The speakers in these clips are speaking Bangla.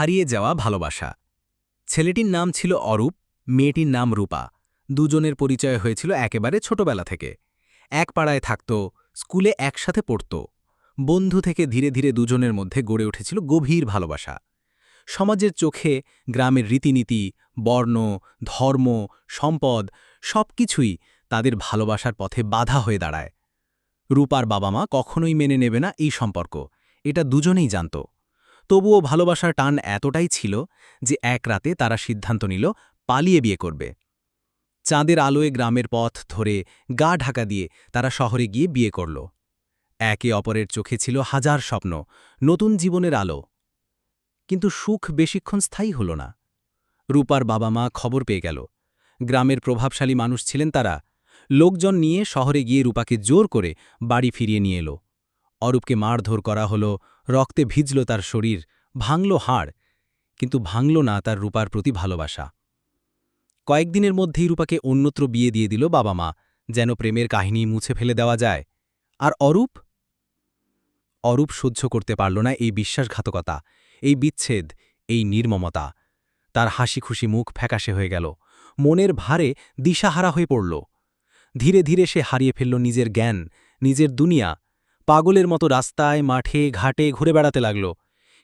হারিয়ে যাওয়া ভালোবাসা। ছেলেটির নাম ছিল অরূপ, মেয়েটির নাম রূপা। দুজনের পরিচয় হয়েছিল একেবারে ছোটবেলা থেকে। এক পাড়ায় থাকত, স্কুলে একসাথে পড়ত। বন্ধু থেকে ধীরে ধীরে দুজনের মধ্যে গড়ে উঠেছিল গভীর ভালোবাসা। সমাজের চোখে গ্রামের রীতিনীতি, বর্ণ, ধর্ম, সম্পদ সবকিছুই তাদের ভালোবাসার পথে বাধা হয়ে দাঁড়ায়। রূপার বাবা মা কখনোই মেনে নেবে না এই সম্পর্ক। এটা দুজনেই জানত। তবুও ভালোবাসার টান এতটাই ছিল যে এক রাতে তারা সিদ্ধান্ত নিল পালিয়ে বিয়ে করবে। চাঁদের আলোয় গ্রামের পথ ধরে গা ঢাকা দিয়ে তারা শহরে গিয়ে বিয়ে করল। একে অপরের চোখে ছিল হাজার স্বপ্ন, নতুন জীবনের আলো। কিন্তু সুখ বেশিক্ষণ স্থায়ী হল না। রূপার বাবা মা খবর পেয়ে গেল। গ্রামের প্রভাবশালী মানুষ ছিলেন তারা। লোকজন নিয়ে শহরে গিয়ে রূপাকে জোর করে বাড়ি ফিরিয়ে নিয়ে এলো। অরূপকে মারধর করা হলো, রক্তে ভিজল তার শরীর, ভাঙল হাড়, কিন্তু ভাঙল না তার রূপার প্রতি ভালোবাসা। কয়েকদিনের মধ্যেই রূপাকে অন্যত্র বিয়ে দিয়ে দিল বাবা মা, যেন প্রেমের কাহিনী মুছে ফেলে দেওয়া যায়। আর অরূপ? অরূপ সহ্য করতে পারল না এই বিশ্বাসঘাতকতা, এই বিচ্ছেদ, এই নির্মমতা। তার হাসি খুশি মুখ ফ্যাকাশে হয়ে গেল, মনের ভারে দিশাহারা হয়ে পড়ল। ধীরে ধীরে সে হারিয়ে ফেলল নিজের জ্ঞান, নিজের দুনিয়া পাগলের মতো রাস্তায়, মাঠে, ঘাটে ঘুরে বেড়াতে লাগল।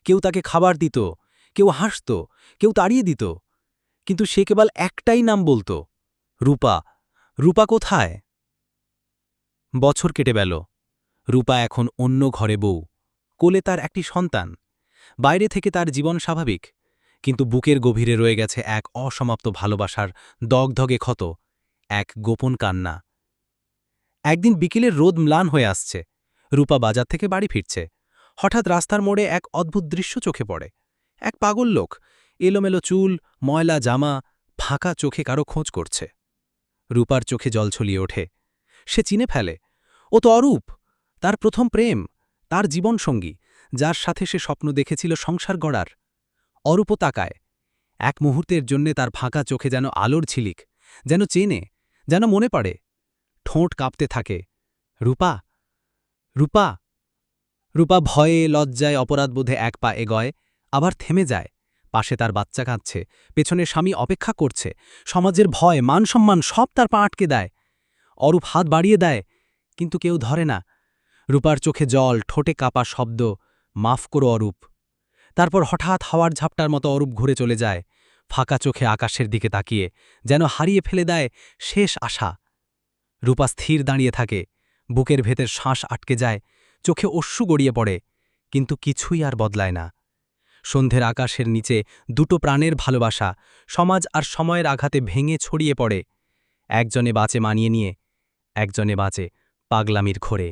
কেউ তাকে খাবার দিত, কেউ হাসত, কেউ তাড়িয়ে দিত। কিন্তু সে কেবল একটাই নাম বলত, রূপা। রূপা কোথায়? বছর কেটে গেল। রূপা এখন অন্য ঘরে বউ। কোলে তার একটি সন্তান। বাইরে থেকে তার জীবন স্বাভাবিক। কিন্তু বুকের গভীরে রয়ে গেছে এক অসমাপ্ত ভালোবাসার দগধগে ক্ষত, এক গোপন কান্না। একদিন বিকেলের রোদ ম্লান হয়ে আসছে। রূপা বাজার থেকে বাড়ি ফিরছে। হঠাৎ রাস্তার মোড়ে এক অদ্ভুত দৃশ্য চোখে পড়ে। এক পাগল লোক, এলোমেলো চুল, ময়লা জামা, ফাঁকা চোখে কারও খোঁজ করছে। রূপার চোখে জল ছলিয়ে ওঠে। সে চিনে ফেলে, ও তো অরূপ, তার প্রথম প্রেম, তার জীবনসঙ্গী, যার সাথে সে স্বপ্ন দেখেছিল সংসার গড়ার। অরূপ তাকায়। এক মুহূর্তের জন্যে তার ফাঁকা চোখে যেন আলোর ঝিলিক, যেন চেনে, যেন মনে পড়ে। ঠোঁট কাঁপতে থাকে। রূপা রূপা রূপা ভয়ে লজ্জায় অপরাধবোধে এক পা এগয়, আবার থেমে যায়। পাশে তার বাচ্চা কাঁদছে, পেছনে স্বামী অপেক্ষা করছে, সমাজের ভয়, মান সম্মান সব তার পা আটকে দেয়। অরূপ হাত বাড়িয়ে দেয়, কিন্তু কেউ ধরে না। রূপার চোখে জল, ঠোঁটে কাপা শব্দ, মাফ করো অরূপ। তারপর হঠাৎ হাওয়ার ঝাপটার মতো অরূপ ঘুরে চলে যায়, ফাঁকা চোখে আকাশের দিকে তাকিয়ে, যেন হারিয়ে ফেলে দেয় শেষ আশা। রূপা স্থির দাঁড়িয়ে থাকে বুকের ভেতর শ্বাস আটকে যায়, চোখে অশ্রু গড়িয়ে পড়ে, কিন্তু কিছুই আর বদলায় না। সন্ধ্যের আকাশের নিচে দুটো প্রাণের ভালোবাসা, সমাজ আর সময়ের আঘাতে ভেঙে ছড়িয়ে পড়ে। একজনে বাঁচে মানিয়ে নিয়ে, একজনে বাঁচে পাগলামির ঘোরে।